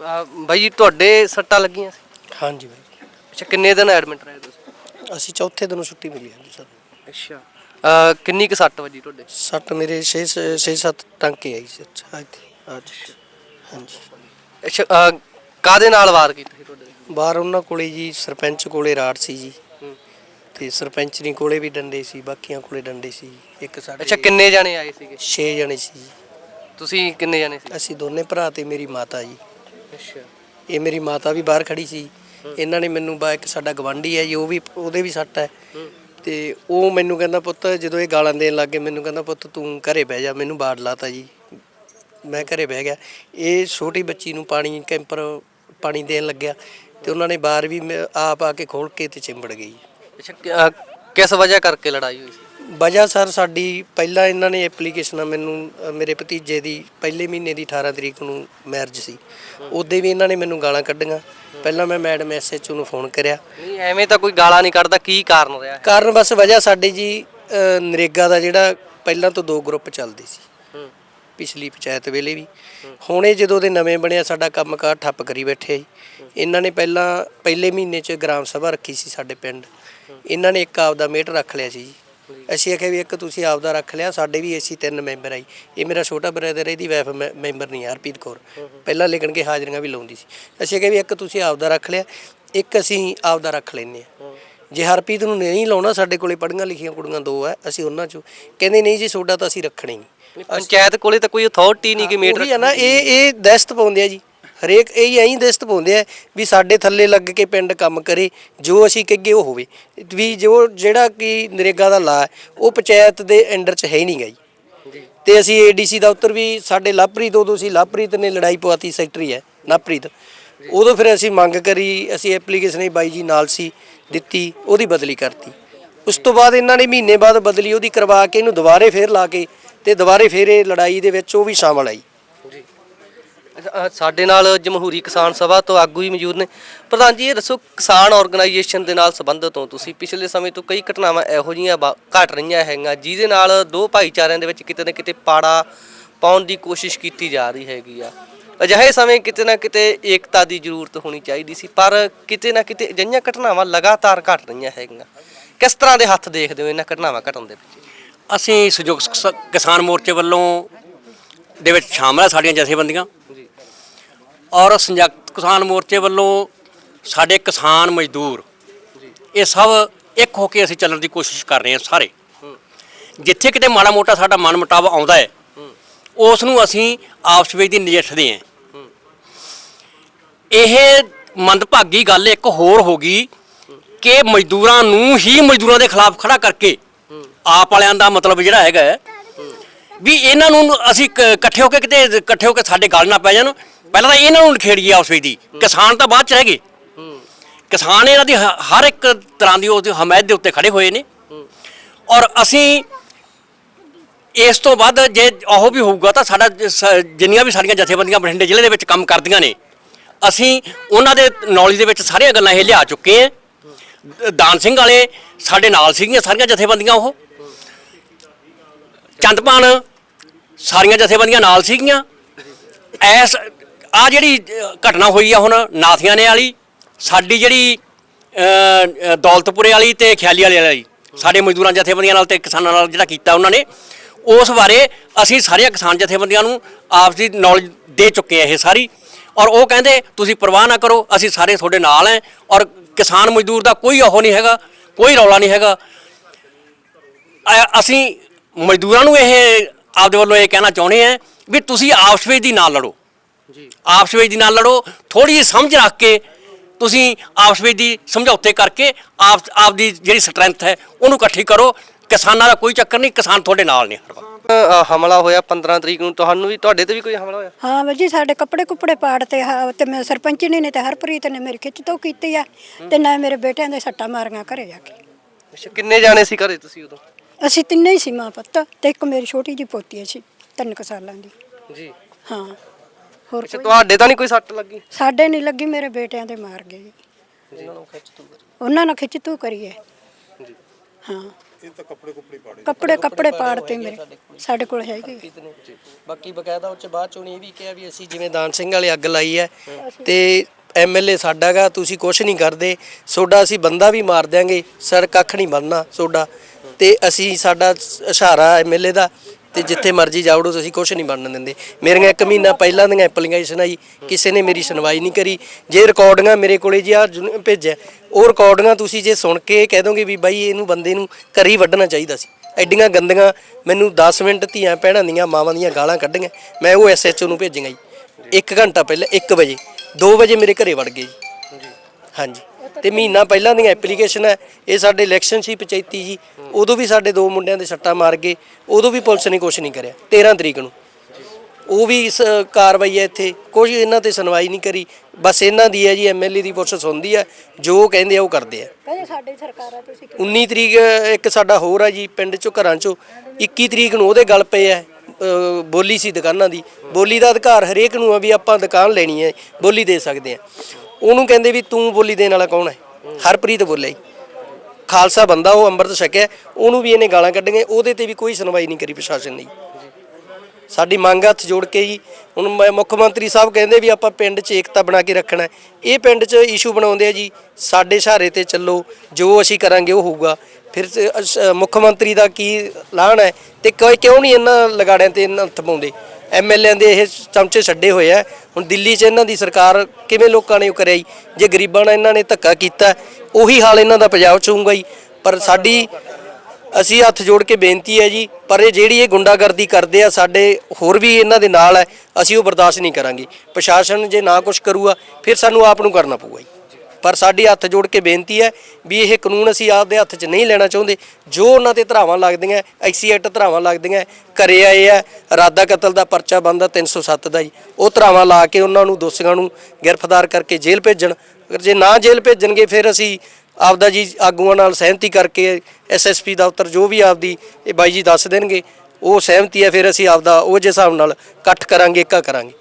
ਅਹ ਬਾਈ ਜੀ ਤੁਹਾਡੇ ਸੱਟਾਂ ਲੱਗੀਆਂ ਸੀ? ਹਾਂਜੀ ਬਾਈ ਅੱਛਾ ਕਿੰਨੇ ਦਿਨ ਐਡਮਿਟ ਰਹੇ ਤੁਸੀਂ? ਅਸੀਂ ਚੌਥੇ ਦਿਨੋਂ ਛੁੱਟੀ ਮਿਲੀ ਹੈ ਜੀ ਸਾਨੂੰ। ਅੱਛਾ। ਅਹ ਕਿੰਨੀ ਕੁ ਸੱਟ ਵੱਜੀ ਤੁਹਾਡੇ? ਸੱਟ ਮੇਰੇ 6 6 7 ਟਾਂਕੇ ਆਈ ਸੀ ਅੱਛਾ ਇੱਥੇ ਅੱਜ ਹਾਂਜੀ। ਅੱਛਾ ਅਹ ਕਾਦੇ ਨਾਲ ਵਾਰ ਕੀਤੀ ਸੀ ਤੁਹਾਡੇ? ਬਾਹਰ ਉਹਨਾਂ ਕੋਲੇ ਜੀ ਸਰਪੰਚ ਕੋਲੇ ਰਾੜ ਸੀ ਜੀ। ਹੂੰ। ਤੇ ਸਰਪੰਚਨੀ ਕੋਲੇ ਵੀ ਡੰਡੇ ਸੀ ਬਾਕੀਆਂ ਕੋਲੇ ਡੰਡੇ ਸੀ ਇੱਕ ਸਾਡੇ ਅੱਛਾ ਕਿੰਨੇ ਜਾਣੇ ਆਏ ਸੀਗੇ? 6 ਜਣੇ ਸੀ ਜੀ। ਤੁਸੀਂ ਕਿੰਨੇ ਜਾਣੇ ਸੀ? ਅਸੀਂ ਦੋਨੇ ਭਰਾ ਤੇ ਮੇਰੀ ਮਾਤਾ ਜੀ। ਅੱਛਾ। ਇਹ ਮੇਰੀ ਮਾਤਾ ਵੀ ਬਾਹਰ ਖੜੀ ਸੀ। ਇਹਨਾਂ ਨੇ ਮੈਨੂੰ ਬਾ ਇੱਕ ਸਾਡਾ ਗਵਾਂਢੀ ਹੈ ਜੀ ਉਹ ਵੀ ਉਹਦੇ ਵੀ ਸੱਟ ਹੈ। ਤੇ ਉਹ ਮੈਨੂੰ ਕਹਿੰਦਾ ਪੁੱਤ ਜਦੋਂ ਇਹ ਗਾਲਾਂ ਦੇਣ ਲੱਗੇ ਮੈਨੂੰ ਕਹਿੰਦਾ ਪੁੱਤ ਤੂੰ ਘਰੇ ਬਹਿ ਜਾ ਮੈਨੂੰ ਬਾੜ ਲਾਤਾ ਜੀ। ਮੈਂ ਘਰੇ ਬਹਿ ਗਿਆ। ਇਹ ਛੋਟੀ ਬੱਚੀ ਨੂੰ ਪਾਣੀ ਕੈਂਪਰ ਪਾਣੀ ਦੇਣ ਲੱਗਿਆ ਤੇ ਉਹਨਾਂ ਨੇ ਬਾਹਰ ਵੀ ਆਪ ਆ ਕੇ ਖੋਲ ਕੇ ਤੇ ਚਿੰਬੜ ਗਈ। ਅੱਛਾ ਕਿਸ ਵਜ੍ਹਾ ਕਰਕੇ ਲੜਾਈ ਹੋਈ ਸੀ? ਵਜ੍ਹਾ ਸਰ ਸਾਡੀ ਪਹਿਲਾਂ ਇਹਨਾਂ ਨੇ ਐਪਲੀਕੇਸ਼ਨ ਮੈਨੂੰ ਅ, ਮੇਰੇ ਭਤੀਜੇ ਦੀ ਪਹਿਲੇ ਮਹੀਨੇ ਦੀ 18 ਤਰੀਕ ਨੂੰ ਮੈਰਿਜ ਸੀ। ਉਹਦੇ ਵੀ ਇਹਨਾਂ ਨੇ ਮੈਨੂੰ ਗਾਲਾਂ ਕੱਢੀਆਂ। ਪਹਿਲਾਂ ਮੈਂ ਮੈਡਮ ਐਸਐਚਓ ਨੂੰ ਫੋਨ ਕਰਿਆ। ਨਹੀਂ ਐਵੇਂ ਤਾਂ ਕੋਈ ਗਾਲਾਂ ਨਹੀਂ ਕੱਢਦਾ ਕੀ ਕਾਰਨ ਰਿਹਾ? ਹੈ ਕਾਰਨ ਬਸ ਵਜ੍ਹਾ ਸਾਡੇ ਜੀ ਅ, ਨਰੇਗਾ ਦਾ ਜਿਹੜਾ ਪਹਿਲਾਂ ਤੋਂ ਦੋ ਗਰੁੱਪ ਚੱਲਦੇ ਸੀ। ਪਿਛਲੀ ਪੰਚਾਇਤ ਵੇਲੇ ਵੀ। ਹੁਣ ਜਦੋਂ ਦੇ ਨਵੇਂ ਬਣਿਆ ਸਾਡਾ ਕੰਮਕਾਰ ਠੱਪ ਕਰੀ ਬੈਠੇ ਆ ਜੀ ਇਹਨਾਂ ਨੇ ਪਹਿਲਾਂ ਪਹਿਲੇ ਮਹੀਨੇ 'ਚ ਗ੍ਰਾਮ ਸਭਾ ਰੱਖੀ ਸੀ ਸਾਡੇ ਪਿੰਡ। ਇਹਨਾਂ ਨੇ ਇੱਕ ਆਪਦਾ ਮੇਟ ਰੱਖ ਲਿਆ ਸੀ ਜੀ। ਅਸੀਂ ਆਖਿਆ ਵੀ ਇੱਕ ਤੁਸੀਂ ਆਪਦਾ ਰੱਖ ਲਿਆ ਸਾਡੇ ਵੀ ਅਸੀਂ ਤਿੰਨ ਮੈਂਬਰ ਆਈ। ਇਹ ਮੇਰਾ ਛੋਟਾ ਬ੍ਰਦਰ ਇਹਦੀ ਵਾਈਫ ਮੈਂਬਰ ਨਹੀਂ ਹੈ, ਹਰਪ੍ਰੀਤ ਕੌਰ। ਪਹਿਲਾਂ ਲਿਖਣ ਕੇ ਹਾਜ਼ਰੀਆਂ ਵੀ ਲਾਉਂਦੀ ਸੀ। ਅਸੀਂ ਆਖਿਆ ਵੀ ਇੱਕ ਤੁਸੀਂ ਆਪਦਾ ਰੱਖ ਲਿਆ ਇੱਕ ਅਸੀਂ ਆਪਦਾ ਰੱਖ ਲੈਨੇ ਆ ਜੇ ਹਰਪ੍ਰੀਤ ਨੂੰ ਨਹੀਂ ਲਾਉਣਾ ਸਾਡੇ ਕੋਲੇ ਪੜੀਆਂ ਲਿਖੀਆਂ ਕੁੜੀਆਂ ਦੋ ਆ ਅਸੀਂ ਉਹਨਾਂ ਚੋਂ। ਕਹਿੰਦੇ ਨਹੀਂ ਜੀ ਤੁਹਾਡਾ ਤਾਂ ਅਸੀਂ ਰੱਖਣਾ ਹੀ। ਪੰਚਾਇਤ ਕੋਲੇ ਤਾਂ ਕੋਈ ਅਥਾਰਟੀ ਨਹੀਂ ਕਿ ਮੀਟਰ ਉਹੀ ਆ ਨਾ ਇਹ ਇਹ ਦਸਤ ਪਾਉਂਦੇ ਆ ਜੀ। ਹਰੇਕ ਇਹ ਐਂ ਦਸਤ ਪਾਉਂਦੇ ਆ ਵੀ ਸਾਡੇ ਥੱਲੇ ਲੱਗ ਕੇ ਪਿੰਡ ਕੰਮ ਕਰੇ ਜੋ ਅਸੀਂ ਕਹੀਏ ਉਹ ਹੋਵੇ। ਵੀ ਜੋ ਜਿਹੜਾ ਕਿ ਨਰੇਗਾ ਦਾ ਲਾ ਉਹ ਪੰਚਾਇਤ ਦੇ ਅੰਡਰ 'ਚ ਹੈ ਹੀ ਨਹੀਂਗਾ ਜੀ। ਤੇ ਅਸੀਂ ਏਡੀਸੀ ਦਫ਼ਤਰ ਵੀ ਸਾਡੇ ਲਾਪਰੀਤ ਉਦੋਂ ਸੀ ਲਾਪਰੀਤ ਨੇ ਲੜਾਈ ਪਵਾਤੀ ਸੈਕਟਰੀ ਹੈ ਨਾਪਰੀਤ ਉਦੋਂ ਫਿਰ ਅਸੀਂ ਮੰਗ ਕਰੀ ਅਸੀਂ ਐਪਲੀਕੇਸ਼ਨ ਹੀ ਬਾਈ ਜੀ ਨਾਲ ਸੀ ਦਿੱਤੀ ਉਹਦੀ ਬਦਲੀ ਕਰਤੀ। ਉਸ ਤੋਂ ਬਾਅਦ ਇਹਨਾਂ ਨੇ ਮਹੀਨੇ ਬਾਅਦ ਬਦਲੀ ਉਹਦੀ ਕਰਵਾ ਕੇ ਇਹਨੂੰ ਦੁਬਾਰੇ ਫੇਰ ਲਾ ਕੇ ਤੇ ਦੁਬਾਰੇ ਫੇਰ ਇਹ ਲੜਾਈ ਦੇ ਵਿੱਚ ਉਹ ਵੀ ਸ਼ਾਮਲ ਆਈ। ਅ, ਸਾਡੇ ਨਾਲ ਜਮਹੂਰੀ ਕਿਸਾਨ ਸਭਾ ਤੋਂ ਆਗੂ ਹੀ ਮੌਜੂਦ ਨੇ। ਪ੍ਰਧਾਨ ਜੀ ਇਹ ਦੱਸੋ ਕਿਸਾਨ ਆਰਗੇਨਾਈਜੇਸ਼ਨ ਦੇ ਨਾਲ ਸੰਬੰਧਿਤ ਹੋ ਤੁਸੀਂ? ਪਿਛਲੇ ਸਮੇਂ ਤੋਂ ਕਈ ਘਟਨਾਵਾਂ ਇਹੋ ਜਿਹੀਆਂ ਵਾ- ਘਟ ਰਹੀਆਂ ਹੈਗੀਆਂ ਜਿਹਦੇ ਨਾਲ ਦੋ ਭਾਈਚਾਰਿਆਂ ਦੇ ਵਿੱਚ ਕਿਤੇ ਨਾ ਕਿਤੇ ਪਾੜਾ ਪਾਉਣ ਦੀ ਕੋਸ਼ਿਸ਼ ਕੀਤੀ ਜਾ ਰਹੀ ਹੈਗੀ ਆ। ਅਜਿਹੇ ਸਮੇਂ ਕਿਤੇ ਨਾ ਕਿਤੇ ਏਕਤਾ ਦੀ ਜ਼ਰੂਰਤ ਹੋਣੀ ਚਾਹੀਦੀ ਸੀ ਪਰ ਕਿਤੇ ਨਾ ਕਿਤੇ ਅਜਿਹੀਆਂ ਘਟਨਾਵਾਂ ਲਗਾਤਾਰ ਘਟ ਰਹੀਆਂ ਹੈਗੀਆਂ। ਕਿਸ ਤਰ੍ਹਾਂ ਦੇ ਹੱਥ ਦੇਖਦੇ ਹੋ ਇਹਨਾਂ ਘਟਨਾਵਾਂ ਘਟਣ ਦੇ ਵਿੱਚ? ਅਸੀਂ ਸੰਯੁਕਤ ਕਿਸ- ਕਿਸਾਨ ਮੋਰਚੇ ਵੱਲੋਂ ਦੇ ਵਿੱਚ ਸ਼ਾਮਲ ਹੈ ਸਾਡੀਆਂ ਜਥੇਬੰਦੀਆਂ। ਔਰ ਸੰਯੁਕਤ ਕਿਸਾਨ ਮੋਰਚੇ ਵੱਲੋਂ ਸਾਡੇ ਕਿਸਾਨ ਮਜ਼ਦੂਰ, ਇਹ ਸਭ ਇੱਕ ਹੋ ਕੇ ਅਸੀਂ ਚੱਲਣ ਦੀ ਕੋਸ਼ਿਸ਼ ਕਰ ਰਹੇ ਹਾਂ ਸਾਰੇ। ਜਿੱਥੇ ਕਿਤੇ ਮਾੜਾ ਮੋਟਾ ਸਾਡਾ ਮਨ ਮਟਾਵ ਆਉਂਦਾ ਹੈ, ਉਸ ਨੂੰ ਅਸੀਂ ਆਪਸ ਵਿੱਚ ਦੀ ਨਜਿੱਠਦੇ ਹਾਂ। ਇਹ ਮੰਦਭਾਗੀ ਗੱਲ ਇੱਕ ਹੋਰ ਹੋ ਗਈ ਕਿ ਮਜ਼ਦੂਰਾਂ ਨੂੰ ਹੀ ਮਜ਼ਦੂਰਾਂ ਦੇ ਖਿਲਾਫ ਖੜਾ ਕਰਕੇ ਆਪ ਵਾਲਿਆਂ ਦਾ ਮਤਲਬ ਜਿਹੜਾ ਹੈਗਾ ਵੀ ਇਹਨਾਂ ਨੂੰ ਅਸੀਂ ਕ- ਇਕੱਠੇ ਹੋ ਕੇ ਕਿਤੇ, ਇਕੱਠੇ ਹੋ ਕੇ ਸਾਡੇ ਗੱਲ ਨਾ ਪੈ ਜਾਣ ਪਹਿਲਾਂ ਤਾਂ ਇਹਨਾਂ ਨੂੰ ਨਖੇੜੀਏ ਆਪਸ ਵਿੱਚ ਦੀ। ਕਿਸਾਨ ਤਾਂ ਬਾਅਦ ਚ ਰਹਿ ਗਏ। ਕਿਸਾਨ ਇਹਨਾਂ ਦੀ ਹ- ਹਰ ਇੱਕ ਤਰ੍ਹਾਂ ਦੀ ਉਹਦੀ ਹਮਾਇਤ ਦੇ ਉੱਤੇ ਖੜੇ ਹੋਏ ਨੇ। ਔਰ ਅਸੀਂ ਇਸ ਤੋਂ ਬਾਅਦ ਜੇ ਉਹ ਵੀ ਹੋਊਗਾ ਤਾਂ ਸਾਡਾ ਜ- ਸ- ਜਿੰਨੀਆਂ ਵੀ ਸਾਡੀਆਂ ਜਥੇਬੰਦੀਆਂ ਬਠਿੰਡੇ ਜ਼ਿਲ੍ਹੇ ਦੇ ਵਿੱਚ ਕੰਮ ਕਰਦੀਆਂ ਨੇ। ਅਸੀਂ ਉਹਨਾਂ ਦੇ ਨੌਲੇਜ ਦੇ ਵਿੱਚ ਸਾਰੀਆਂ ਗੱਲਾਂ ਇਹ ਲਿਆ ਚੁੱਕੇ ਹਾਂ। ਦ- ਦਾਨ ਸਿੰਘ ਵਾਲੇ ਸਾਡੇ ਨਾਲ ਸੀਗੀਆਂ ਸਾਰੀਆਂ ਜਥੇਬੰਦੀਆਂ ਉਹ। ਚੰਦਪਾਨ ਸਾਰੀਆਂ ਜਥੇਬੰਦੀਆਂ ਨਾਲ ਸੀਗੀਆਂ। ਐਸ ਆ ਜਿਹੜੀ ਘਟਨਾ ਹੋਈ ਆ ਹੁਣ ਨਾਥੀਆਂ ਨੇ ਵਾਲੀ, ਸਾਡੀ ਜਿਹੜੀ ਦੌਲਤਪੁਰੇ ਵਾਲੀ ਤੇ ਖਿਆਲੀ ਵਾਲੇ ਵਾਲੀ, ਸਾਡੇ ਮਜ਼ਦੂਰਾਂ ਜਥੇਬੰਦੀਆਂ ਨਾਲ ਤੇ ਕਿਸਾਨਾਂ ਨਾਲ ਜਿਹੜਾ ਕੀਤਾ ਉਹਨਾਂ ਨੇ, ਉਸ ਬਾਰੇ ਅਸੀਂ ਸਾਰੀਆਂ ਕਿਸਾਨ ਜਥੇਬੰਦੀਆਂ ਨੂੰ ਆਪਸੀ ਨੌਲੇਜ ਦੇ ਚੁੱਕੇ ਆ ਇਹ ਸਾਰੀ, ਔਰ ਉਹ ਕਹਿੰਦੇ, ਤੁਸੀਂ ਪਰਵਾਹ ਨਾ ਕਰੋ, ਅਸੀਂ ਸਾਰੇ ਤੁਹਾਡੇ ਨਾਲ ਹੈ ਔਰ ਕਿਸਾਨ ਮਜ਼ਦੂਰ ਦਾ ਕੋਈ ਉਹ ਨਹੀਂ ਹੈਗਾ, ਕੋਈ ਰੌਲਾ ਨਹੀਂ ਹੈਗਾ। ਅਸੀਂ ਮਜ਼ਦੂਰਾਂ ਨੂੰ ਇਹ, ਆਪਦੇ ਵੱਲੋਂ ਇਹ ਕਹਿਣਾ ਚਾਹੁੰਦੇ ਆ ਵੀ ਤੁਸੀਂ ਆਪਸ ਵਿੱਚ ਦੀ ਨਾ ਲੜੋ। ਆਪਸ ਵਿੱਚ ਦੀ ਨਾਲ ਲੜੋ ਥੋੜੀ ਜਿਹੀ ਸਮਝ ਰੱਖ ਕੇ ਤੁਸੀਂ ਆਪਸ ਵਿੱਚ ਦੀ ਸਮਝੌਤੇ ਕਰਕੇ ਆਪ ਆਪਦੀ ਜਿਹੜੀ ਸਟਰੈਂਥ ਹੈ ਉਹਨੂੰ ਇਕੱਠੀ ਕਰੋ। ਕਿਸਾਨਾਂ ਦਾ ਕੋਈ ਚੱਕਰ ਨਹੀਂ ਕਿਸਾਨ ਤੁਹਾਡੇ ਨਾਲ ਨੇ ਹਰ ਵਕਤ ਹਮਲਾ ਹੋਇਆ 15 ਤਰੀਕ ਨੂੰ ਤੁਹਾਨੂੰ ਵੀ ਤੁਹਾਡੇ ਤੇ ਵੀ ਕੋਈ ਹਮਲਾ ਹੋਇਆ? ਹਾਂ ਬਾਈ ਜੀ ਸਾਡੇ ਕੱਪੜੇ ਕੁੱਪੜੇ ਪਾੜ ਤੇ ਹਾਂ ਤੇ ਮੈਂ ਸਰਪੰਚਣੀ ਨੇ ਤੇ ਹਰਪ੍ਰੀਤ ਨੇ ਮੇਰੀ ਖਿੱਚ ਤੋਂ ਕੀਤੀ ਆ ਤੇ ਨਾ ਮੇਰੇ ਬੇਟਿਆਂ ਦੇ ਸੱਟਾਂ ਮਾਰੀਆਂ ਘਰੇ ਜਾ ਕੇ। ਅੱਛਾ ਕਿੰਨੇ ਜਾਣੇ ਸੀ ਘਰੇ ਤੁਸੀਂ ਉਦੋਂ? ਅਸੀਂ ਤਿੰਨੇ ਹੀ ਸੀ ਮਾਂ ਪੁੱਤ ਤੇ ਇੱਕ ਮੇਰੀ ਛੋਟੀ ਜੀ ਪੋਤੀ ਸੀ ਤਿੰਨ ਕੁ ਸਾਲਾਂ ਦੀ। ਜੀ। ਹਾਂ। ਹੋਰ ਅੱਛਾ ਕੋਈ ਤੁਹਾਡੇ ਤਾਂ ਨਹੀਂ ਕੋਈ ਸੱਟ ਲੱਗੀ? ਸਾਡੇ ਨਹੀਂ ਲੱਗੀ ਮੇਰੇ ਬੇਟਿਆਂ ਦੇ ਮਾਰ ਗਏ ਜੀ। ਉਹਨਾਂ ਨਾਲ ਖਿੱਚ ਤੂੰ ਕਰੀਏ। ਹਾਂ। ਇਹ ਤਾਂ ਕੱਪੜੇ ਕੁੱਪੜੇ ਪਾੜੇ ਕੱਪੜੇ ਕੱਪੜੇ ਪਾੜਤੇ ਮੇਰੇ। ਸਾਡੇ ਕੋਲ। ਹੈਗੇ। ਬਾਕੀ ਬਕਾਇਦਾ ਉਹ ਚ ਬਾਅਦ ਚੋਂ ਇਹ ਵੀ ਕਿਹਾ ਵੀ ਅਸੀਂ ਜਿਵੇਂ ਦਾਨ ਸਿੰਘ ਵਾਲੇ ਅੱਗ ਲਾਈ ਹੈ ਤੇ ਐਮਐਲਏ ਸਾਡਾਗਾ ਤੁਸੀਂ ਕੁਝ ਨਹੀਂ ਕਰਦੇ। ਸੋਡਾ ਅਸੀਂ ਬੰਦਾ ਵੀ ਮਾਰ ਦਿਆਂਗੇ। ਸਰ ਕੱਖ ਨਹੀਂ ਬੰਨਣਾ ਸੋਡਾ। ਤੇ ਅਸੀਂ ਸਾਡਾ ਇਸ਼ਾਰਾ ਐਮਐਲਏ ਦਾ ਤੇ ਜਿੱਥੇ ਮਰਜ਼ੀ ਜਾਵੜੋ ਅਸੀਂ ਕੁਝ ਨਹੀਂ ਬਣਨ ਦਿੰਦੇ। ਮੇਰੀਆਂ ਇੱਕ ਮਹੀਨਾ ਪਹਿਲਾਂ ਦੀਆਂ ਐਪਲੀਕੇਸ਼ਨ ਆਈ ਕਿਸੇ ਨੇ ਮੇਰੀ ਸੁਣਵਾਈ ਨਹੀਂ ਕਰੀ। ਜੇ ਰਿਕਾਰਡਿੰਗਾਂ ਮੇਰੇ ਕੋਲੇ ਜੀ ਆ ਭੇਜਿਆ ਉਹ ਰਿਕਾਰਡਿੰਗਾਂ ਤੁਸੀਂ ਜੇ ਸੁਣ ਕੇ ਕਹਿ ਦੋਗੇ ਵੀ ਬਾਈ ਇਹਨੂੰ ਬੰਦੇ ਨੂੰ ਘਰੀ ਵੱਢਣਾ ਚਾਹੀਦਾ ਸੀ। ਐਡੀਆਂ ਗੰਦੀਆਂ ਮੈਨੂੰ 10 ਮਿੰਟ ਧੀਆਂ ਭੈਣਾਂ ਦੀਆਂ ਮਾਵਾਂ ਦੀਆਂ ਗਾਲਾਂ ਕੱਢੀਆਂ। ਮੈਂ ਉਹ ਐਸਐਚਓ ਨੂੰ ਭੇਜੀਆਂ ਜੀ। 1 ਘੰਟਾ ਪਹਿਲਾਂ 1 ਵਜੇ 2 ਵਜੇ ਮੇਰੇ ਘਰੇ ਵੜ ਗਏ ਜੀ। ਹਾਂਜੀ। ਤੇ ਮਹੀਨਾ ਪਹਿਲਾਂ ਦੀਆਂ ਐਪਲੀਕੇਸ਼ਨ ਹੈ ਇਹ ਸਾਡੇ ਇਲੈਕਸ਼ਨ ਸੀ ਪੰਚਾਇਤੀ ਜੀ ਉਦੋਂ ਵੀ ਸਾਡੇ ਦੋ ਮੁੰਡਿਆਂ ਦੇ ਸੱਟਾਂ ਮਾਰ ਗਏ ਉਦੋਂ ਵੀ ਪੁਲਿਸ ਨੇ ਕੁਝ ਨਹੀਂ ਕਰਿਆ 13 ਤਰੀਕ ਨੂੰ। ਉਹ ਵੀ ਇਸ ਕਾਰਵਾਈ ਹੈ ਇੱਥੇ ਕੋਈ ਇਹਨਾਂ ਤੇ ਸੁਣਵਾਈ ਨਹੀਂ ਕਰੀ ਬਸ ਇਹਨਾਂ ਦੀ ਹੈ ਜੀ ਐਮਐਲਏ ਦੀ ਪੁਲਿਸ ਸੁਣਦੀ ਹੈ ਜੋ ਕਹਿੰਦੇ ਆ ਉਹ ਕਰਦੇ ਆ। ਕਹਿੰਦੇ ਸਾਡੀ ਸਰਕਾਰ ਆ ਤੁਸੀਂ 19 ਤਰੀਕ ਇੱਕ ਸਾਡਾ ਹੋਰ ਆ ਜੀ ਪਿੰਡ ਚੋਂ ਘਰਾਂ ਚੋਂ 21 ਤਰੀਕ ਨੂੰ ਉਹਦੇ ਗੱਲ ਪਏ ਆ ਬੋਲੀ ਸੀ ਦੁਕਾਨਾਂ ਦੀ ਬੋਲੀ ਦਾ ਅਧਿਕਾਰ ਹਰੇਕ ਨੂੰ ਆ ਵੀ ਆਪਾਂ ਦੁਕਾਨ ਲੈਣੀ ਹੈ ਬੋਲੀ ਦੇ ਸਕਦੇ ਆ। ਉਹਨੂੰ ਕਹਿੰਦੇ ਵੀ ਤੂੰ ਬੋਲੀ ਦੇਣ ਵਾਲਾ ਕੌਣ ਹੈ? ਹਰਪ੍ਰੀਤ ਬੋਲਿਆ ਖਾਲਸਾ ਬੰਦਾ ਉਹ, ਅੰਮ੍ਰਿਤ ਛਕਿਆ। ਉਹਨੂੰ ਵੀ ਇਹਨੇ ਗਾਲਾਂ ਕੱਢੀਆਂ। ਉਹਦੇ ਤੇ ਵੀ ਕੋਈ ਸੁਣਵਾਈ ਨਹੀਂ ਕਰੀ ਪ੍ਰਸ਼ਾਸਨ ਨੇ ਸਾਡੀ ਮੰਗ ਹੱਥ ਜੋੜ ਕੇ ਜੀ। ਹੁਣ ਮ- ਮੁੱਖ ਮੰਤਰੀ ਸਾਹਿਬ ਕਹਿੰਦੇ ਵੀ ਆਪਾਂ ਪਿੰਡ 'ਚ ਏਕਤਾ ਬਣਾ ਕੇ ਰੱਖਣਾ ਇਹ ਪਿੰਡ 'ਚ ਇਸ਼ੂ ਬਣਾਉਂਦੇ ਆ ਜੀ। ਸਾਡੇ ਸਹਾਰੇ ਤੇ ਚੱਲੋ। ਜੋ ਅਸੀਂ ਕਰਾਂਗੇ ਉਹ ਹੋਊਗਾ। ਫਿਰ ਮੁੱਖ ਮੰਤਰੀ ਦਾ ਕੀ ਲਾਹਣ ਹੈ? ਤੇ ਕਿਉਂ ਨਹੀਂ ਇਹਨਾਂ ਲਗਾੜਿਆਂ ਤੇ ਇਹਨਾਂ ਹੱਥ ਪਾਉਂਦੇ? ਐਮਐਲਏ ਦੇ ਇਹ ਚਮਚੇ ਛੱਡੇ ਹੋਏ ਆ। ਹੁਣ ਦਿੱਲੀ 'ਚ ਇਹਨਾਂ ਦੀ ਸਰਕਾਰ ਕਿਵੇਂ ਲੋਕਾਂ ਨੇ ਉਹ ਕਰਿਆ ਜੀ? ਜੇ ਗਰੀਬਾਂ ਨਾਲ ਇਹਨਾਂ ਨੇ ਧੱਕਾ ਕੀਤਾ, ਉਹੀ ਹਾਲ ਇਹਨਾਂ ਦਾ ਪੰਜਾਬ 'ਚ ਹੋਊਗਾ ਜੀ। ਪਰ ਸਾਡੀ, ਅਸੀਂ ਹੱਥ ਜੋੜ ਕੇ ਬੇਨਤੀ ਹੈ ਜੀ, ਪਰ ਇਹ ਜਿਹੜੀ ਇਹ ਗੁੰਡਾਗਰਦੀ ਕਰਦੇ ਆ, ਸਾਡੇ ਹੋਰ ਵੀ ਇਹਨਾਂ ਦੇ ਨਾਲ ਹੈ, ਅਸੀਂ ਉਹ ਬਰਦਾਸ਼ਤ ਨਹੀਂ ਕਰਾਂਗੇ। ਪ੍ਰਸ਼ਾਸਨ ਜੇ ਨਾ ਕੁਝ ਕਰੂਗਾ, ਫਿਰ ਸਾਨੂੰ ਆਪ ਨੂੰ ਕਰਨਾ ਪਊਗਾ ਜੀ। ਪਰ ਸਾਡੀ ਹੱਥ ਜੋੜ ਕੇ ਬੇਨਤੀ ਹੈ ਵੀ ਇਹ ਕਾਨੂੰਨ ਅਸੀਂ ਆਪਦੇ ਹੱਥ 'ਚ ਨਹੀਂ ਲੈਣਾ ਚਾਹੁੰਦੇ। ਜੋ ਉਹਨਾਂ ਤੇ ਧਰਾਵਾਂ ਲੱਗਦੀਆਂ ਐਕਸੀ ਐਕਟ ਧਰਾਵਾਂ ਲੱਗਦੀਆਂ, ਘਰੇ ਆਏ ਆ ਇਰਾਦਾ ਕਤਲ ਦਾ ਪਰਚਾ ਬੰਦਾ 307 ਦਾ ਜੀ। ਉਹ ਧਰਾਵਾਂ ਲਾ ਕੇ ਉਹਨਾਂ ਨੂੰ, ਦੋਸ਼ੀਆਂ ਨੂੰ ਗ੍ਰਿਫਤਾਰ ਕਰਕੇ ਜੇਲ੍ਹ ਭੇਜਣ। ਅਗਰ ਜੇ ਨਾ ਜੇਲ੍ਹ ਭੇਜਣਗੇ, ਫਿਰ ਅਸੀਂ ਆਪਦਾ ਜੀ ਆਗੂਆਂ ਨਾਲ ਸਹਿਮਤੀ ਕਰਕੇ ਐਸਐਸਪੀ ਦਫ਼ਤਰ ਜੋ ਵੀ ਆਪਦੀ ਇਹ ਬਾਈ ਜੀ ਦੱਸ ਦੇਣਗੇ, ਉਹ ਸਹਿਮਤੀ ਹੈ, ਫਿਰ ਅਸੀਂ ਆਪਦਾ ਉਹ ਜੇ ਹਿਸਾਬ ਨਾਲ ਇਕੱਠ ਕਰਾਂਗੇ, ਇੱਕਾ ਕਰਾਂਗੇ।